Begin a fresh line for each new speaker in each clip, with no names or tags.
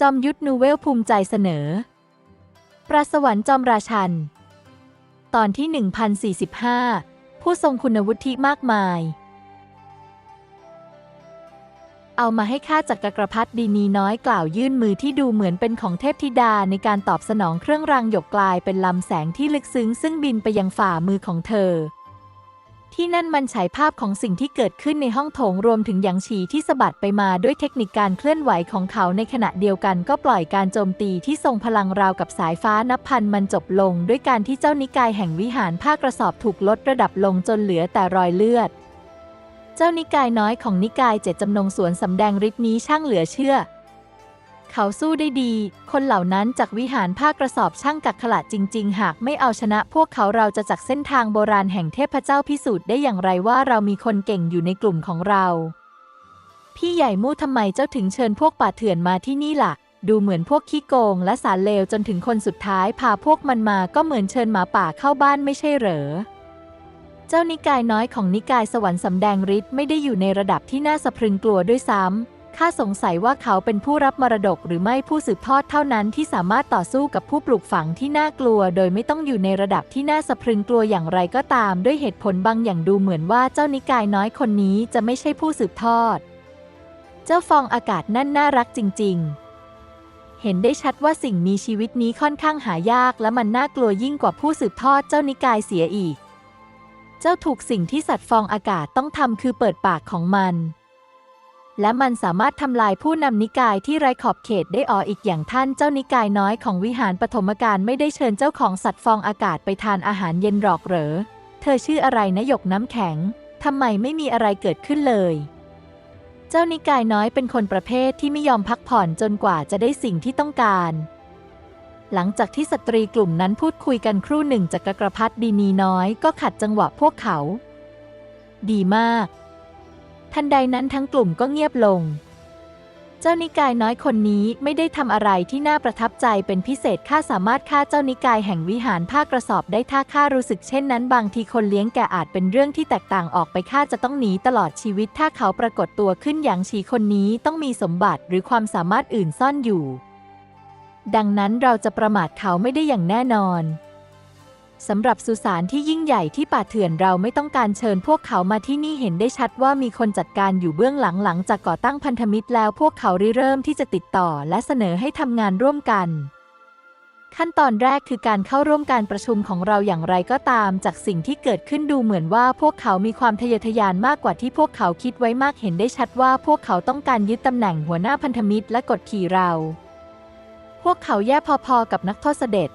จอมยุทธนูเวลภูมิใจเสนอ ปราสวรรค์จอมราชัน ตอนที่ 1045 ผู้ทรงคุณวุฒิมากมาย เอามาให้ข้าจักรกรพัฒดีนีน้อยกล่าวยื่นมือที่ดูเหมือนเป็นของเทพธิดาในการตอบสนองเครื่องรางหยกกลายเป็นลำแสงที่ลึกซึ้งซึ่งบินไปยังฝ่ามือของเธอ ที่นั่นมันฉายภาพของสิ่งที่เกิดขึ้นในห้องโถงรวมถึงหยางฉีที่สะบัดไปมาด้วยเทคนิคการเคลื่อนไหวของเขาในขณะเดียวกันก็ปล่อยการโจมตีที่ทรงพลังราวกับสายฟ้านับพันมันจบลง ด้วยการที่เจ้านิกายแห่งวิหารผ้ากระสอบถูกลดระดับลงจนเหลือแต่รอยเลือด เจ้านิกายน้อยของนิกายเจ็ดจำนงสวนสำแดงฤทธิ์นี้ช่างเหลือเชื่อ เขาสู้ได้ดี คนเหล่านั้นจากวิหารผ้ากระสอบช่างกักขละจริง ๆ หากไม่เอาชนะพวกเขาเราจะจากเส้นทางโบราณแห่งเทพเจ้าพิสูจน์ได้อย่างไรว่าเรามีคนเก่งอยู่ในกลุ่มของเรา พี่ใหญ่มู่ทำไมเจ้าถึงเชิญพวกป่าเถื่อนมาที่นี่ล่ะ ดูเหมือนพวกขี้โกงและสารเลวจนถึงคนสุดท้ายพาพวกมันมาก็เหมือนเชิญหมาป่าเข้าบ้านไม่ใช่เหรอเจ้านิกายน้อยของนิกายสวรรค์สำแดงฤทธิ์ไม่ได้อยู่ในระดับที่น่าสะพรึงกลัวด้วยซ้ำ ข้าสงสัยว่าเขาเป็นผู้รับมรดกหรือไม่ผู้สืบทอดเท่านั้นที่สามารถต่อสู้กับผู้ปลูกฝังที่น่ากลัว โดยไม่ต้องอยู่ในระดับที่น่าสะพรึงกลัวอย่างไรก็ตาม ด้วยเหตุผลบางอย่างดูเหมือนว่าเจ้านิกายน้อยคนนี้จะไม่ใช่ผู้สืบทอด เจ้าฟองอากาศนั่นน่ารักจริง ๆ เห็นได้ชัดว่าสิ่งมีชีวิตนี้ค่อนข้างหายาก และมันน่ากลัวยิ่งกว่าผู้สืบทอดเจ้านิกายเสียอีก เจ้าถูกสิ่งที่สัตว์ฟองอากาศต้องทำคือเปิดปากของมัน และมันสามารถทำลายผู้นำนิกายที่ไร้ขอบเขตได้อ๋ออีกอย่างท่านเจ้านิกายน้อยของวิหารปฐมกาลไม่ได้เชิญเจ้าของสัตว์ฟองอากาศไปทานอาหารเย็นหรอกเหรอ เธอชื่ออะไรนะหยกน้ำแข็ง ทำไมไม่มีอะไรเกิดขึ้นเลย เจ้านิกายน้อยเป็นคนประเภทที่ไม่ยอมพักผ่อนจนกว่าจะได้สิ่งที่ต้องการ หลังจากที่สตรีกลุ่มนั้นพูดคุยกันครู่หนึ่งจากกกระพัดดีนีน้อยก็ขัดจังหวะพวกเขา ดีมาก ทันใดนั้นทั้งกลุ่มก็เงียบลง เจ้านิกายน้อยคนนี้ไม่ได้ทำอะไรที่น่าประทับใจเป็นพิเศษข้าสามารถฆ่าเจ้านิกายแห่งวิหารผ้ากระสอบได้ถ้าข้ารู้สึกเช่นนั้น บางทีคนเลี้ยงแกอาจเป็นเรื่องที่แตกต่างออกไปข้าจะต้องหนีตลอดชีวิต ถ้าเขาปรากฏตัวขึ้นอย่างฉีคนนี้ต้องมีสมบัติหรือความสามารถอื่นซ่อนอยู่ ดังนั้นเราจะประมาทเขาไม่ได้อย่างแน่นอน สำหรับสุสานที่ยิ่งใหญ่ที่ป่าเถื่อนเราไม่ต้องการเชิญพวกเขามาที่นี่เห็นได้ชัดว่ามีคนจัดการอยู่เบื้องหลังหลังจากก่อตั้งพันธมิตรแล้วพวกเขาริเริ่มที่จะติดต่อและเสนอให้ทำงานร่วมกัน ขั้นตอนแรกคือการเข้าร่วมการประชุมของเราอย่างไรก็ตาม จากสิ่งที่เกิดขึ้นดูเหมือนว่าพวกเขามีความทะเยอทะยานมากกว่าที่พวกเขาคิดไว้มากเห็นได้ชัดว่าพวกเขาต้องการยึดตำแหน่งหัวหน้าพันธมิตรและกดขี่เรา พวกเขาแย่พอๆกับนักโทษเสด็จ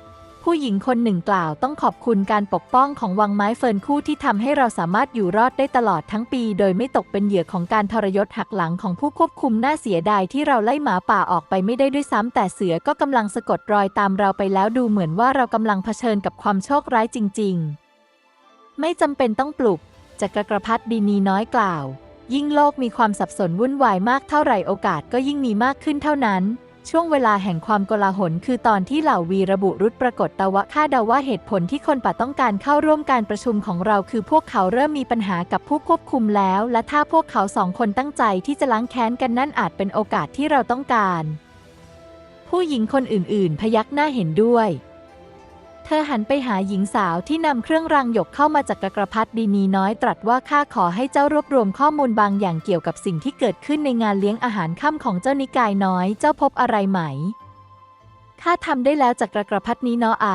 ผู้หญิงคนหนึ่งกล่าวต้องขอบคุณการปกป้องของวังไม้เฟิร์นคู่ที่ทำให้เราสามารถอยู่รอดได้ตลอดทั้งปี โดยไม่ตกเป็นเหยื่อของการทรยศหักหลังของผู้ควบคุมน่าเสียดายที่เราไล่หมาป่าออกไปไม่ได้ด้วยซ้ำแต่เสือก็กำลังสะกดรอยตามเราไปแล้วดูเหมือนว่าเรากำลังเผชิญกับความโชคร้ายจริง ๆ ไม่จำเป็นต้องปลุกจักรกรพัฒดีนีน้อยกล่าว ยิ่งโลกมีความสับสนวุ่นวายมากเท่าไหร่โอกาสก็ยิ่งมีมากขึ้นเท่านั้น ช่วงเวลาแห่งความโกลาหลคือตอนที่เหล่าวีระบุรุษปรากฏตะวะค่าเดาว่าเหตุผลที่คนป่าต้องการเข้าร่วมการประชุมของเรา คือพวกเขาเริ่มมีปัญหากับผู้ควบคุมแล้ว และถ้าพวกเขาสองคนตั้งใจที่จะล้างแค้นกันนั่นอาจเป็นโอกาสที่เราต้องการ ผู้หญิงคนอื่น ๆ พยักหน้าเห็นด้วย เธอหันไปหาหญิงสาวที่นำเครื่องรางหยกเข้ามาจากกระพัดดีนีน้อยตรัสว่าข้าขอให้เจ้ารวบรวมข้อมูลบางอย่างเกี่ยวกับสิ่งที่เกิดขึ้นในงานเลี้ยงอาหารค่ำของเจ้านิกายน้อย เจ้าพบอะไรไหมข้าทำได้แล้วจากกระพัดนี้น้อไอ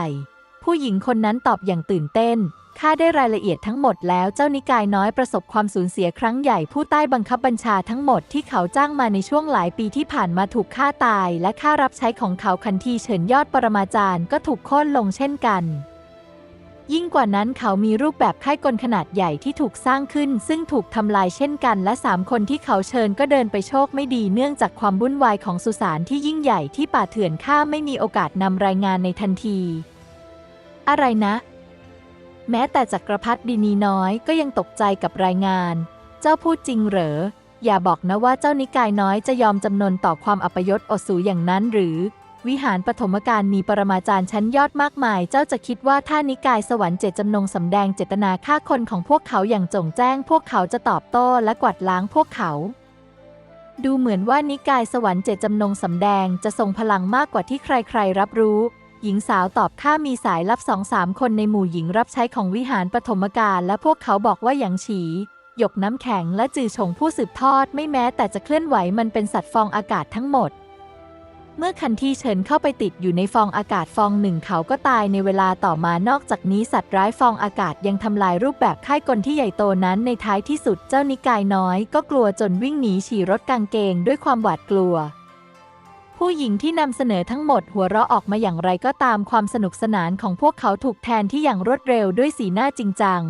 ผู้หญิงคนนั้นตอบอย่างตื่นเต้น ข้าได้รายละเอียดทั้งหมดแล้วเจ้านิกายน้อยประสบความสูญเสียครั้งใหญ่ผู้ใต้บังคับบัญชาทั้งหมดที่เขาจ้างมาในช่วงหลายปีที่ผ่านมาถูกฆ่าตาย และค่ารับใช้ของเขาคันทีเฉินยอดปรมาจารย์ก็ถูกโค่นลงเช่นกันยิ่งกว่านั้นเขามีรูปแบบค่ายกลขนาดใหญ่ที่ถูกสร้างขึ้น ซึ่งถูกทำลายเช่นกัน และสามคนที่เขาเชิญก็เดินไปโชคไม่ดีเนื่องจากความวุ่นวายของสุสานที่ยิ่งใหญ่ที่ป่าเถื่อนข้าไม่มีโอกาสนำรายงานในทันที อะไรนะ แม้แต่จักรพรรดินีน้อยก็ยังตกใจกับรายงาน เจ้าพูดจริงเหรอ อย่าบอกนะว่าเจ้านิกายน้อยจะยอมจำนนต่อความอัปยศอสูอย่างนั้นหรือ วิหารปฐมกาลมีปรมาจารย์ชั้นยอดมากมาย เจ้าจะคิดว่าถ้านิกายสวรรค์เจตจำนงสำแดงเจตนาฆ่าคนของพวกเขาอย่างจงแจ้ง พวกเขาจะตอบโต้และกวาดล้างพวกเขาดูเหมือนว่านิกายสวรรค์เจตจำนงสำแดงจะทรงพลังมากกว่าที่ใครๆรับรู้ หญิงสาวตอบข้ามีสายลับสองสามคนในหมู่หญิงรับใช้ของวิหารปฐมกาลและพวกเขาบอกว่าหยางฉีหยกน้ำแข็งและจือฉงผู้สืบทอดไม่แม้แต่จะเคลื่อนไหวมันเป็นสัตว์ฟองอากาศทั้งหมด เมื่อคันที่เฉินเข้าไปติดอยู่ในฟองอากาศฟองหนึ่งเขาก็ตายในเวลาต่อมานอกจากนี้สัตว์ร้ายฟองอากาศยังทำลายรูปแบบค่ายกลที่ใหญ่โตนั้นในท้ายที่สุดเจ้านิกายน้อย ก็กลัวจนวิ่งหนีฉี่รถกางเกงด้วยความหวาดกลัว ผู้หญิงที่นำเสนอทั้งหมดหัวเราะออกมาอย่างไรก็ตามความสนุกสนานของพวกเขาถูกแทนที่อย่างรวดเร็วด้วยสีหน้าจริงจัง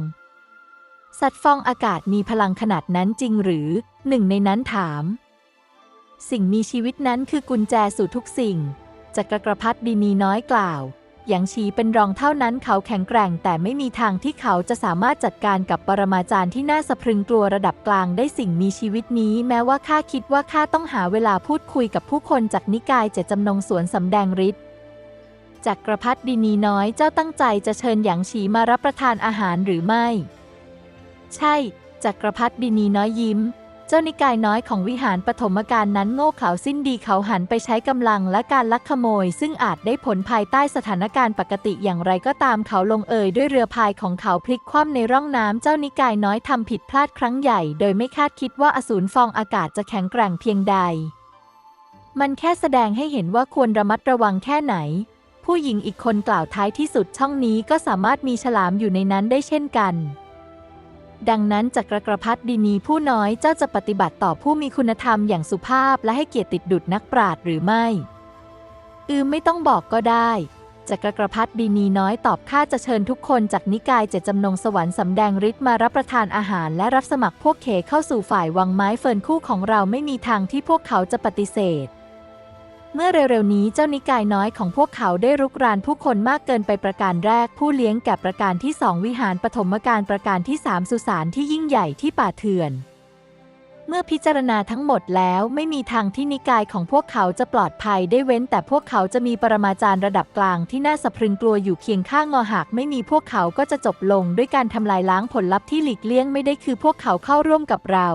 สัตว์ฟองอากาศมีพลังขนาดนั้นจริงหรือ หนึ่งในนั้นถาม สิ่งมีชีวิตนั้นคือกุญแจสู่ทุกสิ่งจักรกรพัฒดินีน้อยกล่าว อย่างชีเป็นรองเท่านั้นเขาแข็งแกร่ง แต่ไม่มีทางที่เขาจะสามารถจัดการกับปรมาจารย์ที่น่าสะพรึงกลัวระดับกลางได้สิ่งมีชีวิตนี้ แม้ว่าข้าคิดว่าข้าต้องหาเวลาพูดคุยกับผู้คนจากนิกายเจตจำนงสวนสำแดงฤทธิ์จักรพัฒดีนีน้อยเจ้าตั้งใจจะเชิญหยางฉีมารับประทานอาหารหรือไม่ ใช่ จักรพัฒดินีน้อยยิ้ม เจ้านิกายน้อยของวิหารปฐมกาลนั้นโง่เขลาสิ้นดีเขาหันไปใช้กำลังและการลักขโมย ซึ่งอาจได้ผลภายใต้สถานการณ์ปกติอย่างไรก็ตามเขาลงเอยด้วยเรือพายของเขาพลิกคว่ำในร่องน้ำเจ้านิกายน้อยทำผิดพลาดครั้งใหญ่ โดยไม่คาดคิดว่าอสูรฟองอากาศจะแข็งแกร่งเพียงใด มันแค่แสดงให้เห็นว่าควรระมัดระวังแค่ไหน ผู้หญิงอีกคนกล่าวท้ายที่สุดช่องนี้ก็สามารถมีฉลามอยู่ในนั้นได้เช่นกัน ดังนั้นจักรกรพัฒดินีผู้น้อยเจ้าจะปฏิบัติต่อผู้มีคุณธรรมอย่างสุภาพและให้เกียรติติดดุดนักปราดหรือไม่ อืมไม่ต้องบอกก็ได้จักรกรพัฒดินีน้อยตอบข้าจะเชิญทุกคนจากนิกายเจตจำนงสวรรค์สำแดงฤทธิ์มารับประทานอาหารและรับสมัครพวกเขเข้าสู่ฝ่ายวังไม้เฟิร์นคู่ของเราไม่มีทางที่พวกเขาจะปฏิเสธ เมื่อเร็วๆนี้เจ้านิกายน้อยของพวกเขาได้รุกรานผู้คนมากเกินไปประการแรก ผู้เลี้ยงแก่ประการที่สองวิหารปฐมกาลประการที่สามสุสานที่ยิ่งใหญ่ที่ป่าเถื่อน เมื่อพิจารณาทั้งหมดแล้วไม่มีทางที่นิกายของพวกเขาจะปลอดภัยได้เว้น แต่พวกเขาจะมีปรมาจารย์ระดับกลางที่น่าสะพรึงกลัวอยู่เคียงข้างงอหากไม่มีพวกเขาก็จะจบลงด้วยการทำลายล้างผลลัพธ์ที่หลีกเลี่ยงไม่ได้คือพวกเขาเข้าร่วมกับเรา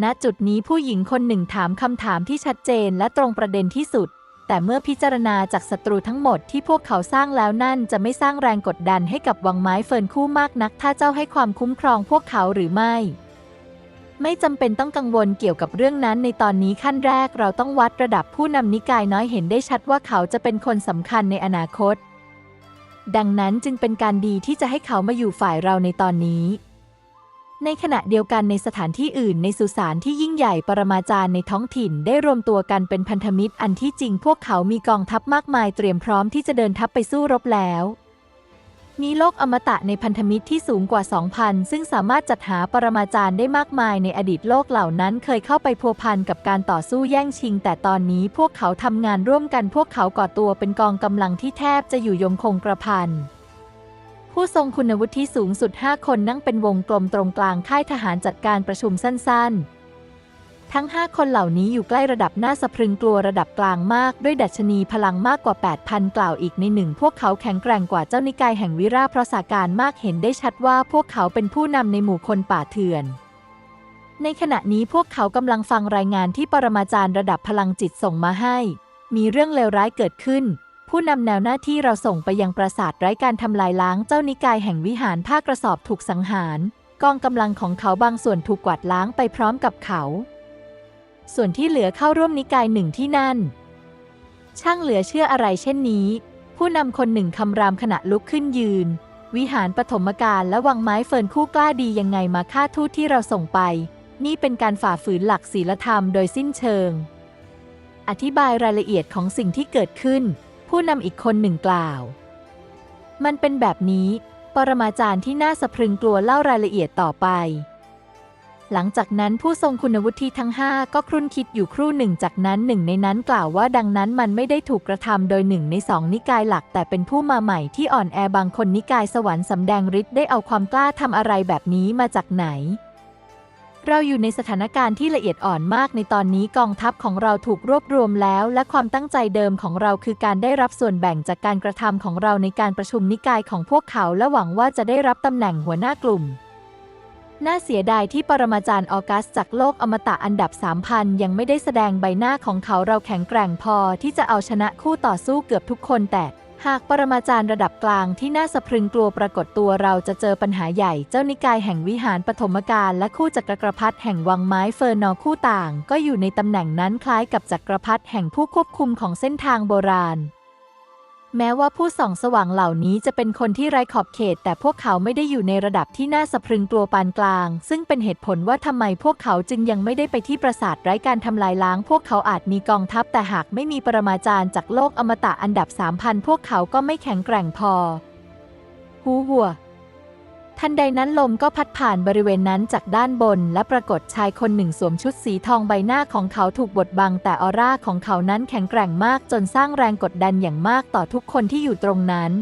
ณจุดนี้ผู้หญิงคนหนึ่งถามคำถามที่ชัดเจนและตรงประเด็นที่สุด แต่เมื่อพิจารณาจากศัตรูทั้งหมดที่พวกเขาสร้างแล้วนั่นจะไม่สร้างแรงกดดันให้กับวังไม้เฟิร์นคู่มากนัก ถ้าเจ้าให้ความคุ้มครองพวกเขาหรือไม่ ไม่จำเป็นต้องกังวลเกี่ยวกับเรื่องนั้น ในตอนนี้ขั้นแรกเราต้องวัดระดับผู้นำนิกายน้อยเห็นได้ชัดว่าเขาจะเป็นคนสำคัญในอนาคต ดังนั้นจึงเป็นการดีที่จะให้เขามาอยู่ฝ่ายเราในตอนนี้ ในขณะเดียวกันในสถานที่อื่นในสุสานที่ยิ่งใหญ่ปรมาจารย์ในท้องถิ่นได้รวมตัวกันเป็นพันธมิตรอันที่จริงพวกเขามีกองทัพมากมายเตรียมพร้อมที่จะเดินทัพไปสู้รบแล้ว มีโลกอมตะในพันธมิตรที่สูงกว่า 2,000 ซึ่งสามารถจัดหาปรมาจารย์ได้มากมายในอดีตโลกเหล่านั้นเคยเข้าไปพัวพันกับการต่อสู้แย่งชิง แต่ตอนนี้พวกเขาทำงานร่วมกันพวกเขาก่อตัวเป็นกองกำลังที่แทบจะอยู่ยงคงกระพัน ผู้ทรงคุณวุฒิสูงสุด 5 คนนั่งเป็นวงกลมตรงกลางค่ายทหารจัดการประชุมสั้น ๆ ทั้ง 5 คนเหล่านี้อยู่ใกล้ระดับหน้าสะพรึงกลัวระดับกลางมาก ด้วยดัชนีพลังมากกว่า 8,000 กล่าวอีกในหนึ่ง พวกเขาแข็งแกร่งกว่าเจ้านิกายแห่งวิราเพราะสาการมากเห็นได้ชัดว่าพวกเขาเป็นผู้นำในหมู่คนป่าเถื่อนในขณะนี้พวกเขากำลังฟังรายงานที่ปรมาจารย์ระดับพลังจิตส่งมาให้ มีเรื่องเลวร้ายเกิดขึ้น ผู้นำแนวหน้าที่เราส่งไปยังปราสาทไร้การทำลายล้างเจ้านิกายแห่งวิหารผ้ากระสอบถูกสังหาร กองกำลังของเขาบางส่วนถูกกวาดล้างไปพร้อมกับเขา ส่วนที่เหลือเข้าร่วมนิกายหนึ่งที่นั่น ช่างเหลือเชื่ออะไรเช่นนี้ ผู้นำคนหนึ่งคำรามขณะลุกขึ้นยืน วิหารปฐมกาลและวังไม้เฟิร์นคู่กล้าดียังไงมาฆ่าทูตที่เราส่งไป นี่เป็นการฝ่าฝืนหลักศีลธรรมโดยสิ้นเชิง อธิบายรายละเอียดของสิ่งที่เกิดขึ้น ผู้นำอีกคนหนึ่งกล่าว มันเป็นแบบนี้ ปรมาจารย์ที่น่าสะพรึงกลัวเล่ารายละเอียดต่อไป หลังจากนั้นผู้ทรงคุณวุฒิทั้งห้าก็ครุ่นคิดอยู่ครู่หนึ่งจากนั้นหนึ่งในนั้นกล่าวว่าดังนั้นมันไม่ได้ถูกกระทำโดยหนึ่งในสองนิกายหลัก แต่เป็นผู้มาใหม่ที่อ่อนแอบางคนนิกายสวรรค์สำแดงฤทธิ์ได้เอาความกล้าทำอะไรแบบนี้มาจากไหน เราอยู่ในสถานการณ์ที่ละเอียดอ่อนมากในตอนนี้กองทัพของเราถูกรวบรวมแล้ว และความตั้งใจเดิมของเราคือการได้รับส่วนแบ่งจากการกระทำของเราในการประชุมนิกายของพวกเขา และหวังว่าจะได้รับตำแหน่งหัวหน้ากลุ่ม น่าเสียดายที่ปรมาจารย์ออกัสจากโลกอมตะอันดับ 3,000 ยังไม่ได้แสดงใบหน้าของเขาเราแข็งแกร่งพอที่จะเอาชนะคู่ต่อสู้เกือบทุกคนแต่ หากปรมาจารย์ระดับกลางที่น่าสะพรึงกลัวปรากฏตัวเราจะเจอปัญหาใหญ่ เจ้านิกายแห่งวิหารปฐมกาลและคู่จักรพรรดิแห่งวังไม้เฟอร์นอคู่ต่าง ก็อยู่ในตำแหน่งนั้นคล้ายกับจักรพรรดิแห่งผู้ควบคุมของเส้นทางโบราณ แม้ว่าผู้ส่องสว่างเหล่านี้จะเป็นคนที่ไร้ขอบเขต แต่พวกเขาไม่ได้อยู่ในระดับที่น่าสะพรึงกลัวปานกลาง ซึ่งเป็นเหตุผลว่าทำไมพวกเขาจึงยังไม่ได้ไปที่ปราสาทไร้การทำลายล้าง พวกเขาอาจมีกองทัพแต่หากไม่มีปรมาจารย์จากโลกอมตะอันดับ3,000พวกเขาก็ไม่แข็งแกร่งพอ หูหัว ทันใดนั้นลมก็พัดผ่านบริเวณนั้นจากด้านบน และปรากฏชายคนหนึ่งสวมชุดสีทองใบหน้าของเขาถูกบดบัง แต่ออร่าของเขานั้นแข็งแกร่งมากจนสร้างแรงกดดันอย่างมากต่อทุกคนที่อยู่ตรงนั้น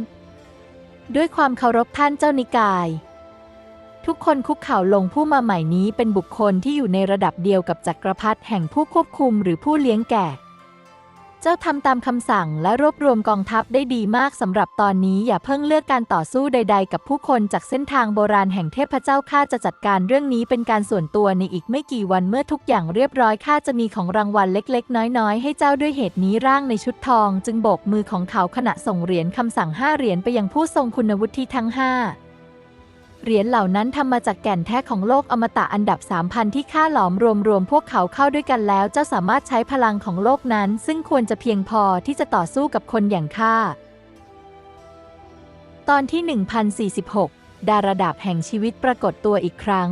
ด้วยความเคารพท่านเจ้านิกาย ทุกคนคุกเข่าลงผู้มาใหม่นี้เป็นบุคคลที่อยู่ในระดับเดียวกับจักรพรรดิแห่งผู้ควบคุมหรือผู้เลี้ยงแกะ เจ้าทำตามคำสั่งและรวบรวมกองทัพได้ดีมากสำหรับตอนนี้อย่าเพิ่งเลือกการต่อสู้ใด ๆ กับผู้คนจากเส้นทางโบราณแห่งเทพเจ้าข้าจะจัดการเรื่องนี้เป็นการส่วนตัวในอีกไม่กี่วันเมื่อทุกอย่างเรียบร้อยข้าจะมีของรางวัลเล็ก ๆ น้อย ๆ ให้เจ้าด้วยเหตุนี้ร่างในชุดทอง จึงโบกมือของเขาขณะส่งเหรียญคำสั่งห้าเหรียญไปยังผู้ทรงคุณวุฒิทั้งห้า เหรียญเหล่านั้นทำมาจากแก่นแท้ของโลกอมตะอันดับ 3,000 ที่ข้าหลอมรวมรวมพวกเขาเข้าด้วยกันแล้ว เจ้าสามารถใช้พลังของโลกนั้น ซึ่งควรจะเพียงพอที่จะต่อสู้กับคนอย่างข้า ตอนที่ 1046 ดาราดาบแห่งชีวิตปรากฏตัวอีกครั้ง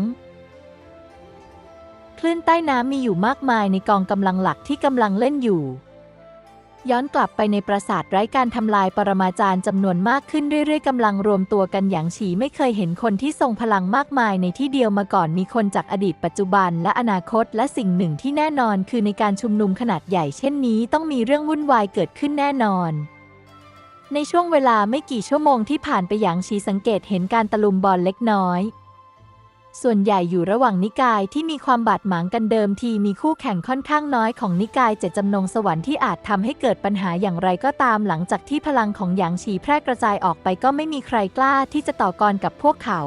คลื่นใต้น้ำมีอยู่มากมายในกองกำลังหลักที่กำลังเล่นอยู่ ย้อนกลับไปในปราสาทไร้การทำลายปรมาจารย์จำนวนมากขึ้นเรื่อยๆกำลังรวมตัวกันอย่างฉีไม่เคยเห็นคนที่ทรงพลังมากมายในที่เดียวมาก่อนมีคนจากอดีตปัจจุบันและอนาคต และสิ่งหนึ่งที่แน่นอนคือในการชุมนุมขนาดใหญ่เช่นนี้ต้องมีเรื่องวุ่นวายเกิดขึ้นแน่นอนในช่วงเวลาไม่กี่ชั่วโมงที่ผ่านไปอย่างชีสังเกตเห็นการตะลุมบอลเล็กน้อย ส่วนใหญ่อยู่ระหว่างนิกายที่มีความบาดหมางกันเดิมทีมีคู่แข่งค่อนข้างน้อยของนิกายเจ็ดจำนงสวรรค์ที่อาจทำให้เกิดปัญหาอย่างไรก็ตามหลังจากที่พลังของหยางฉีแพร่กระจายออกไปก็ไม่มีใครกล้าที่จะต่อกรกับพวกเขา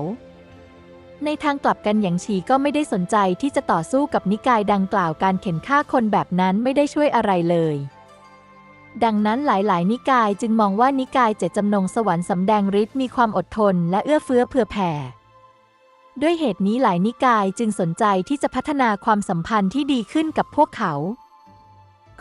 ในทางกลับกันหยางฉีก็ไม่ได้สนใจที่จะต่อสู้กับนิกายดังกล่าวการเข็นฆ่าคนแบบนั้นไม่ได้ช่วยอะไรเลยดังนั้นหลายๆ นิกายจึงมองว่านิกายเจ็ดจำนงสวรรค์สำแดงฤทธิ์มีความอดทนและเอื้อเฟื้อเผื่อแผ่ ด้วยเหตุนี้หลายนิกายจึงสนใจที่จะพัฒนาความสัมพันธ์ที่ดีขึ้นกับพวกเขา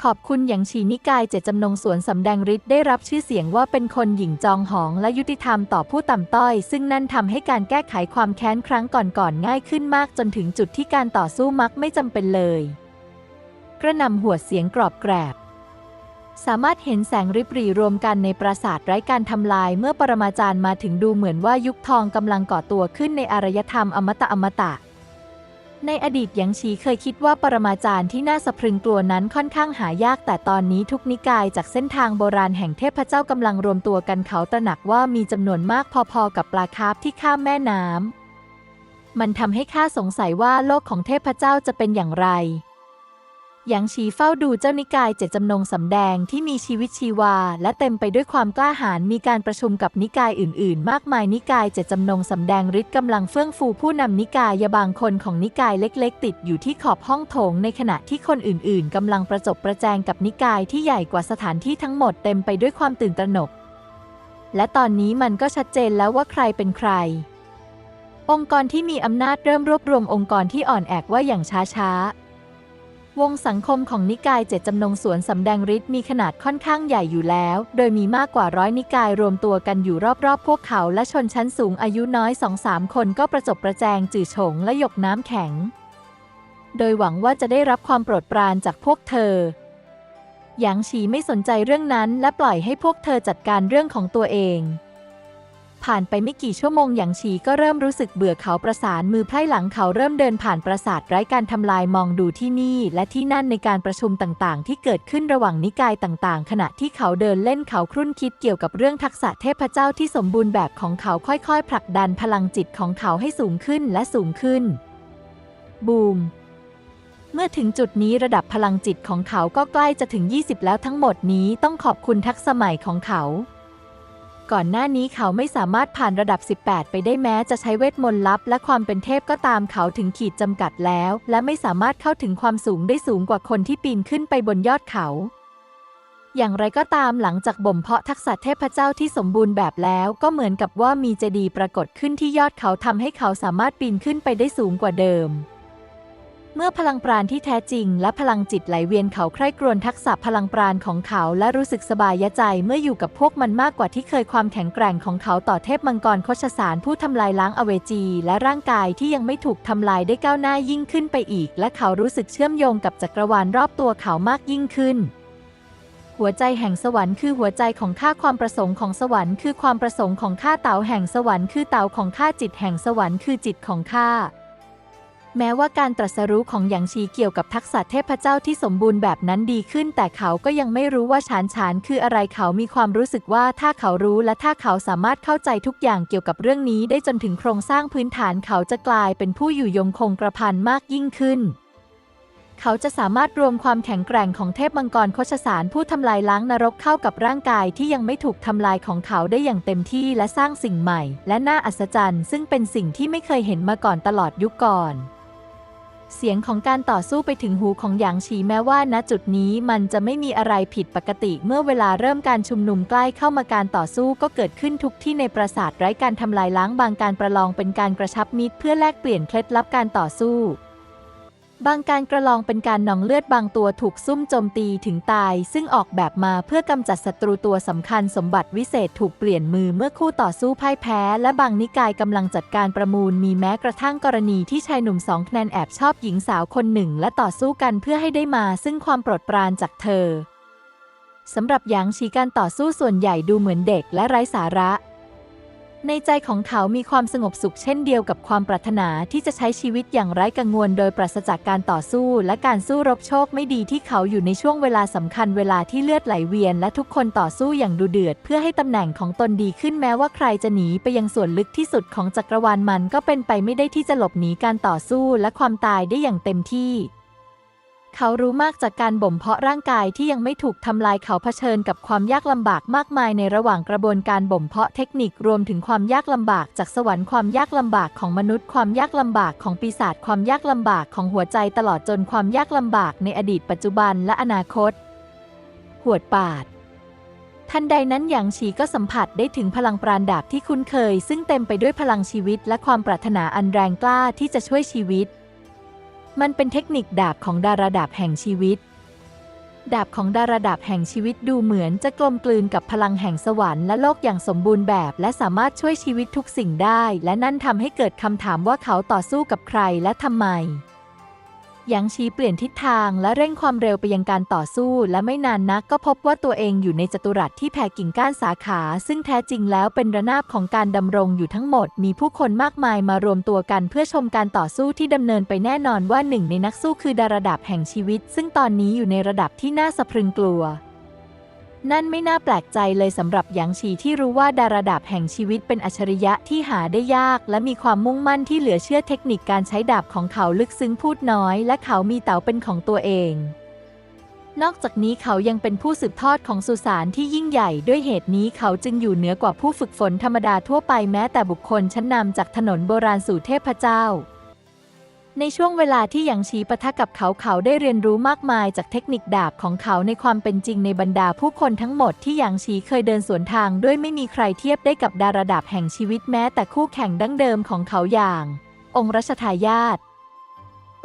ขอบคุณอย่างฉีนิกายเจตจำนงสวนสำแดงฤทธิ์ได้รับชื่อเสียงว่าเป็นคนหยิ่งจองหองและยุติธรรมต่อผู้ต่ำต้อย ซึ่งนั่นทำให้การแก้ไขความแค้นครั้งก่อนๆง่ายขึ้นมากจนถึงจุดที่การต่อสู้มักไม่จำเป็นเลย กระนำหัวเสียงกรอบแกรบ สามารถเห็นแสงริบหรี่รวมกันในปราสาทไร้การทำลายเมื่อปรมาจารย์มาถึงดูเหมือนว่ายุคทองกำลังก่อตัวขึ้นในอารยธรรมอมตะอมตะ ในอดีตยางชีเคยคิดว่าปรมาจารย์ที่น่าสะพรึงกลัวนั้นค่อนข้างหายาก แต่ตอนนี้ทุกนิกายจากเส้นทางโบราณแห่งเทพเจ้ากำลังรวมตัวกันเขาตระหนักว่ามีจำนวนมากพอๆกับปลาคาร์ฟที่ข้ามแม่น้ำมันทำให้ข้าสงสัยว่าโลกของเทพเจ้าจะเป็นอย่างไร หยางชีเฝ้าดูเจ้านิกายเจ็ดจำนงสำแดงที่มีชีวิตชีวา และเต็มไปด้วยความกล้าหาญมีการประชุมกับนิกายอื่น ๆ มากมายนิกายเจ็ดจำนงสำแดงฤทธิ์กำลังเฟื่องฟูผู้นำนิกายบางคนของนิกายเล็ก ๆ ติดอยู่ที่ขอบห้องโถง ในขณะที่คนอื่น ๆกำลังประจบประแจงกับนิกายที่ใหญ่กว่าสถานที่ทั้งหมดเต็มไปด้วยความตื่นตระหนก และตอนนี้มันก็ชัดเจนแล้วว่าใครเป็นใคร องค์กรที่มีอำนาจเริ่มรวบรวมองค์กรที่อ่อนแอว่าอย่างช้าๆ วงสังคมของนิกายเจ็ดจำนงสวนสำแดงฤทธิ์มีขนาดค่อนข้างใหญ่อยู่แล้ว โดยมีมากกว่าร้อยนิกายรวมตัวกันอยู่รอบๆ พวกเขาและชนชั้นสูงอายุน้อยสองสามคนก็ประจบประแจงจื่อฉงและหยกน้ำแข็ง โดยหวังว่าจะได้รับความโปรดปรานจากพวกเธอ หยางฉีไม่สนใจเรื่องนั้นและปล่อยให้พวกเธอจัดการเรื่องของตัวเอง ผ่านไปไม่กี่ชั่วโมงหยางฉีก็เริ่มรู้สึกเบื่อเขาประสานมือไพร่หลังเขาเริ่มเดินผ่านปราสาทไร้การทำลายมองดูที่นี่ และที่นั่นในการประชุมต่างๆ ที่เกิดขึ้นระหว่างนิกายต่างๆ ขณะที่เขาเดินเล่นเขาครุ่นคิดเกี่ยวกับเรื่องทักษะเทพเจ้าที่สมบูรณ์แบบของเขาค่อยๆ ผลักดันพลังจิตของเขาให้สูงขึ้นและสูงขึ้น บูมเมื่อถึงจุดนี้ระดับพลังจิตของเขาก็ใกล้จะถึง 20 แล้วทั้งหมดนี้ต้องขอบคุณทักษะใหม่ของเขา ก่อนหน้านี้เขาไม่สามารถผ่านระดับ 18 ไปได้แม้จะใช้เวทมนต์ลับ และความเป็นเทพก็ตามเขาถึงขีดจำกัดแล้ว และไม่สามารถเข้าถึงความสูงได้สูงกว่าคนที่ปีนขึ้นไปบนยอดเขาอย่างไรก็ตามหลังจากบ่มเพาะทักษะเทพเจ้าที่สมบูรณ์แบบแล้วก็เหมือนกับว่ามีเจดีย์ปรากฏขึ้นที่ยอดเขาทำให้เขาสามารถปีนขึ้นไปได้สูงกว่าเดิม เมื่อพลังปราณที่แท้จริง และพลังจิตไหลเวียนเขาใคร่ครวญทักษะพลังปราณของเขาและรู้สึกสบายใจเมื่ออยู่กับพวกมันมากกว่าที่เคยความแข็งแกร่งของเขาต่อเทพมังกรโคชสารผู้ทำลายล้างอเวจี และร่างกายที่ยังไม่ถูกทำลายได้ก้าวหน้ายิ่งขึ้นไปอีก และเขารู้สึกเชื่อมโยงกับจักรวาลรอบตัวเขามากยิ่งขึ้น หัวใจแห่งสวรรค์คือหัวใจของข้าความประสงค์ของสวรรค์คือความประสงค์ของข้าเต๋าแห่งสวรรค์คือเต๋าของข้าจิตแห่งสวรรค์คือจิตของข้า แม้ว่าการตรัสรู้ของหยางชีเกี่ยวกับทักษะเทพเจ้าที่สมบูรณ์แบบนั้นดีขึ้น แต่เขาก็ยังไม่รู้ว่าฉานฉานคืออะไรเขามีความรู้สึกว่าถ้าเขารู้และถ้าเขาสามารถเข้าใจทุกอย่างเกี่ยวกับเรื่องนี้ ได้จนถึงโครงสร้างพื้นฐานเขาจะกลายเป็นผู้อยู่ยงคงกระพันมากยิ่งขึ้น เขาจะสามารถรวมความแข็งแกร่งของเทพมังกรโคชสารผู้ทำลายล้างนรกเข้ากับร่างกายที่ยังไม่ถูกทำลายของเขาได้อย่างเต็มที่และสร้างสิ่งใหม่ และน่าอัศจรรย์ ซึ่งเป็นสิ่งที่ไม่เคยเห็นมาก่อนตลอดยุคก่อน เสียงของการต่อสู้ไปถึงหูของหยางฉีแม้ว่าณจุดนี้มันจะไม่มีอะไรผิดปกติ เมื่อเวลาเริ่มการชุมนุมใกล้เข้ามาการต่อสู้ก็เกิดขึ้นทุกที่ในปราสาทไร้การทำลายล้างบางการประลองเป็นการกระชับมิตรเพื่อแลกเปลี่ยนเคล็ดลับการต่อสู้ บางการกระลองเป็นการหนองเลือดบางตัวถูกซุ่มโจมตีถึงตาย ซึ่งออกแบบมาเพื่อกำจัดศัตรูตัวสำคัญสมบัติวิเศษถูกเปลี่ยนมือเมื่อคู่ต่อสู้พ่ายแพ้ และบางนิกายกำลังจัดการประมูลมีแม้กระทั่งกรณีที่ชายหนุ่มสองคะแนนแอบชอบหญิงสาวคนหนึ่ง และต่อสู้กันเพื่อให้ได้มาซึ่งความโปรดปรานจากเธอสำหรับหยางชีการต่อสู้ส่วนใหญ่ดูเหมือนเด็กและไร้สาระ ในใจของเขามีความสงบสุขเช่นเดียวกับความปรารถนาที่จะใช้ชีวิตอย่างไร้กังวลโดยปราศจากการต่อสู้และการสู้รบโชคไม่ดีที่เขาอยู่ในช่วงเวลาสำคัญเวลาที่เลือดไหลเวียนและทุกคนต่อสู้อย่างดุเดือด เพื่อให้ตำแหน่งของตนดีขึ้นแม้ว่าใครจะหนีไปยังส่วนลึกที่สุดของจักรวาลมันก็เป็นไปไม่ได้ที่จะหลบหนีการต่อสู้และความตายได้อย่างเต็มที่ เขารู้มากจากการบ่มเพาะร่างกายที่ยังไม่ถูกทำลายเขาเผชิญกับความยากลำบากมากมายในระหว่างกระบวนการบ่มเพาะเทคนิครวมถึงความยากลำบากจากสวรรค์ความยากลำบากของมนุษย์ความยากลำบากของปีศาจความยากลำบากของหัวใจตลอดจนความยากลำบากในอดีตปัจจุบันและอนาคต หวดปาดทันใดนั้นหยางฉีก็สัมผัสได้ถึงพลังปราณดาบที่คุ้นเคย ซึ่งเต็มไปด้วยพลังชีวิตและความปรารถนาอันแรงกล้าที่จะช่วยชีวิต มันเป็นเทคนิคดาบของดาราดาบแห่งชีวิต ดาบของดาราดาบแห่งชีวิตดูเหมือนจะกลมกลืนกับพลังแห่งสวรรค์และโลกอย่างสมบูรณ์แบบ และสามารถช่วยชีวิตทุกสิ่งได้ และนั่นทำให้เกิดคำถามว่าเขาต่อสู้กับใครและทำไม หยางชีเปลี่ยนทิศทางและเร่งความเร็วไปยังการต่อสู้ และไม่นานนักก็พบว่าตัวเองอยู่ในจัตุรัสที่แผ่กิ่งก้านสาขา ซึ่งแท้จริงแล้วเป็นระนาบของการดำรงอยู่ทั้งหมด มีผู้คนมากมายมารวมตัวกันเพื่อชมการต่อสู้ที่ดำเนินไปแน่นอนว่าหนึ่งในนักสู้คือดาราดับแห่งชีวิต ซึ่งตอนนี้อยู่ในระดับที่น่าสะพรึงกลัว นั่นไม่น่าแปลกใจเลยสำหรับหยางฉีที่รู้ว่าดาราดาบแห่งชีวิตเป็นอัจฉริยะที่หาได้ยาก และมีความมุ่งมั่นที่เหลือเชื่อเทคนิคการใช้ดาบของเขาลึกซึ้งพูดน้อย และเขามีเต๋าเป็นของตัวเอง นอกจากนี้เขายังเป็นผู้สืบทอดของสุสานที่ยิ่งใหญ่ด้วยเหตุนี้เขาจึงอยู่เหนือกว่าผู้ฝึกฝนธรรมดาทั่วไปแม้แต่บุคคลชั้นนำจากถนนโบราณสู่เทพเจ้า ในช่วงเวลาที่หยางชีปะทะกับเขาเขาได้เรียนรู้มากมายจากเทคนิคดาบของเขาในความเป็นจริงในบรรดาผู้คนทั้งหมดที่หยางชีเคยเดินสวนทางด้วยไม่มีใครเทียบได้กับดาราดาบแห่งชีวิตแม้แต่คู่แข่งดั้งเดิมของเขาอย่าง องค์รัชทายาท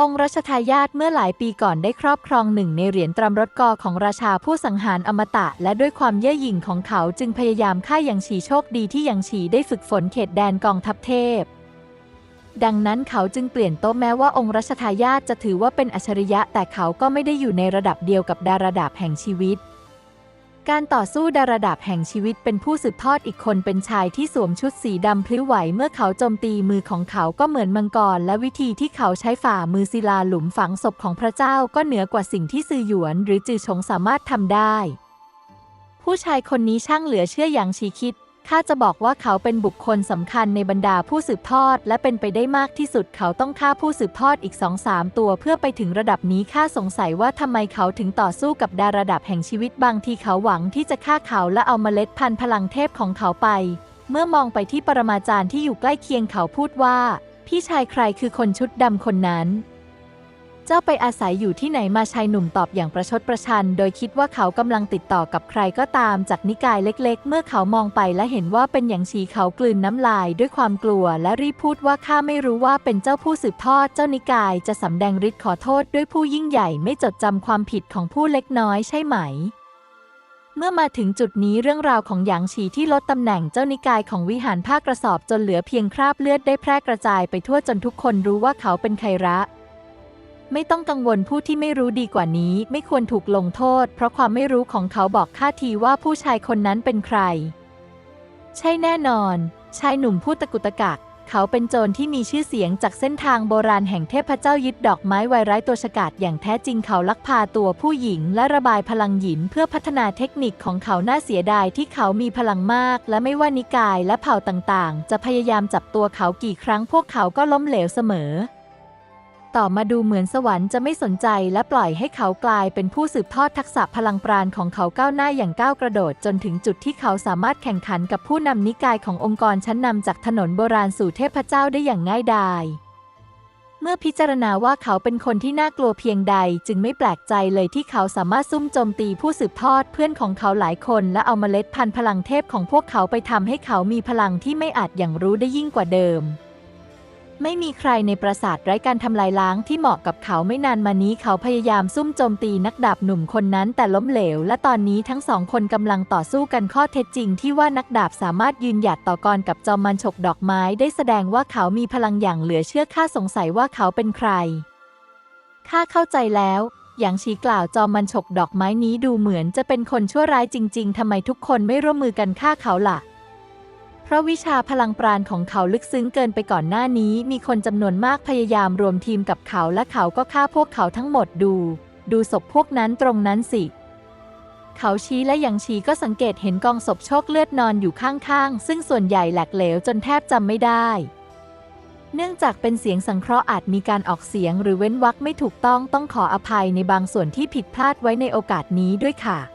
องค์รัชทายาทเมื่อหลายปีก่อนได้ครอบครองหนึ่งในเหรียญตรำรถกอของราชาผู้สังหารอมตะ และด้วยความเย่อหยิ่งของเขาจึงพยายามฆ่าหยางฉีโชคดีที่หยางฉีได้ฝึกฝนเขตแดนกองทัพเทพ ดังนั้นเขาจึงเปลี่ยนโต๊ะแม้ว่าองค์รัชทายาทจะถือว่าเป็นอัจฉริยะ แต่เขาก็ไม่ได้อยู่ในระดับเดียวกับดาราดาบแห่งชีวิต การต่อสู้ดาราดาบแห่งชีวิตเป็นผู้สืบทอดอีกคนเป็นชายที่สวมชุดสีดำพลิ้วไหวเมื่อเขาโจมตีมือของเขาก็เหมือนมังกร และวิธีที่เขาใช้ฝ่ามือศิลาหลุมฝังศพของพระเจ้าก็เหนือกว่าสิ่งที่ซือหยวน หรือจือชงสามารถทำได้ผู้ชายคนนี้ช่างเหลือเชื่ออย่างชีคิด ข้าจะบอกว่าเขาเป็นบุคคลสำคัญในบรรดาผู้สืบทอด และเป็นไปได้มากที่สุดเขาต้องฆ่าผู้สืบทอดอีกสองสามตัวเพื่อไปถึงระดับนี้ข้าสงสัยว่าทำไมเขาถึงต่อสู้กับดาระดับแห่งชีวิตบางทีเขาหวังที่จะฆ่าเขาและเอาเมล็ดพันธุ์พลังเทพของเขาไป เมื่อมองไปที่ปรมาจารย์ที่อยู่ใกล้เคียงเขาพูดว่า พี่ชายใครคือคนชุดดำคนนั้น เจ้าไปอาศัยอยู่ที่ไหนมาชายหนุ่มตอบอย่างประชดประชัน โดยคิดว่าเขากำลังติดต่อกับใครก็ตามจากนิกายเล็ก ๆ เมื่อเขามองไปและเห็นว่าเป็นอย่างชีเขากลืนน้ำลายด้วยความกลัว และรีบพูดว่าข้าไม่รู้ว่าเป็นเจ้าผู้สืบทอด เจ้านิกายจะสำแดงฤทธิ์ขอโทษด้วยผู้ยิ่งใหญ่ไม่จดจำความผิดของผู้เล็กน้อยใช่ไหมเมื่อมาถึงจุดนี้เรื่องราวของหยางฉีที่ลดตำแหน่งเจ้านิกายของวิหารผ้ากระสอบจนเหลือเพียงคราบเลือดได้แพร่กระจายไปทั่วจนทุกคนรู้ว่าเขาเป็นใครระ ไม่ต้องกังวลผู้ที่ไม่รู้ดีกว่านี้ ไม่ควรถูกลงโทษ เพราะความไม่รู้ของเขาบอกข้าทีว่าผู้ชายคนนั้นเป็นใคร ใช่แน่นอน ชายหนุ่มพูดตะกุตะกัก เขาเป็นโจรที่มีชื่อเสียงจากเส้นทางโบราณแห่งเทพเจ้ายึดดอกไม้ไวร้ายตัวฉกาจอย่างแท้จริงเขาลักพาตัวผู้หญิง และระบายพลังหยินเพื่อพัฒนาเทคนิคของเขาน่าเสียดายที่เขามีพลังมาก และไม่ว่านิกายและเผ่าต่างๆ จะพยายามจับตัวเขากี่ครั้งพวกเขาก็ล้มเหลวเสมอ ต่อมาดูเหมือนสวรรค์จะไม่สนใจและปล่อยให้เขากลายเป็นผู้สืบทอดทักษะพลังปราณของเขาก้าวหน้าอย่างก้าวกระโดด จนถึงจุดที่เขาสามารถแข่งขันกับผู้นำนิกายขององค์กรชั้นนำจากถนนโบราณสู่เทพเจ้าได้อย่างง่ายดายเมื่อพิจารณาว่าเขาเป็นคนที่น่ากลัวเพียงใด จึงไม่แปลกใจเลยที่เขาสามารถซุ่มโจมตีผู้สืบทอดเพื่อนของเขาหลายคนและเอาเมล็ดพันธุ์พลังเทพของพวกเขาไปทำให้เขามีพลังที่ไม่อาจอย่างรู้ได้ยิ่งกว่าเดิม ไม่มีใครในปราสาทไร้การทำลายล้างที่เหมาะกับเขาไม่นานมานี้เขาพยายามซุ่มโจมตีนักดาบหนุ่มคนนั้นแต่ล้มเหลว และตอนนี้ทั้งสองคนกำลังต่อสู้กันข้อเท็จจริงที่ว่านักดาบสามารถยืนหยัดต่อกรกับจอมมันฉกดอกไม้ได้แสดงว่าเขามีพลังอย่างเหลือเชื่อข้าสงสัยว่าเขาเป็นใครข้าเข้าใจแล้วอย่างชีกล่าวจอมมันฉกดอกไม้นี้ดูเหมือนจะเป็นคนชั่วร้ายจริง ๆทำไมทุกคนไม่ร่วมมือกันฆ่าเขาล่ะ เพราะวิชาพลังปราณของเขาลึกซึ้งเกินไปก่อนหน้านี้ มีคนจำนวนมากพยายามรวมทีมกับเขาและเขาก็ฆ่าพวกเขาทั้งหมดดู ดูศพพวกนั้นตรงนั้นสิ เขาชี้และยังชี้ก็สังเกตเห็นกองศพโชคเลือดนอนอยู่ข้างๆ ซึ่งส่วนใหญ่แหลกเหลวจนแทบจำไม่ได้ เนื่องจากเป็นเสียงสังเคราะห์อาจมีการออกเสียงหรือเว้นวรรคไม่ถูกต้องต้องขออภัยในบางส่วนที่ผิดพลาดไว้ในโอกาสนี้ด้วยค่ะ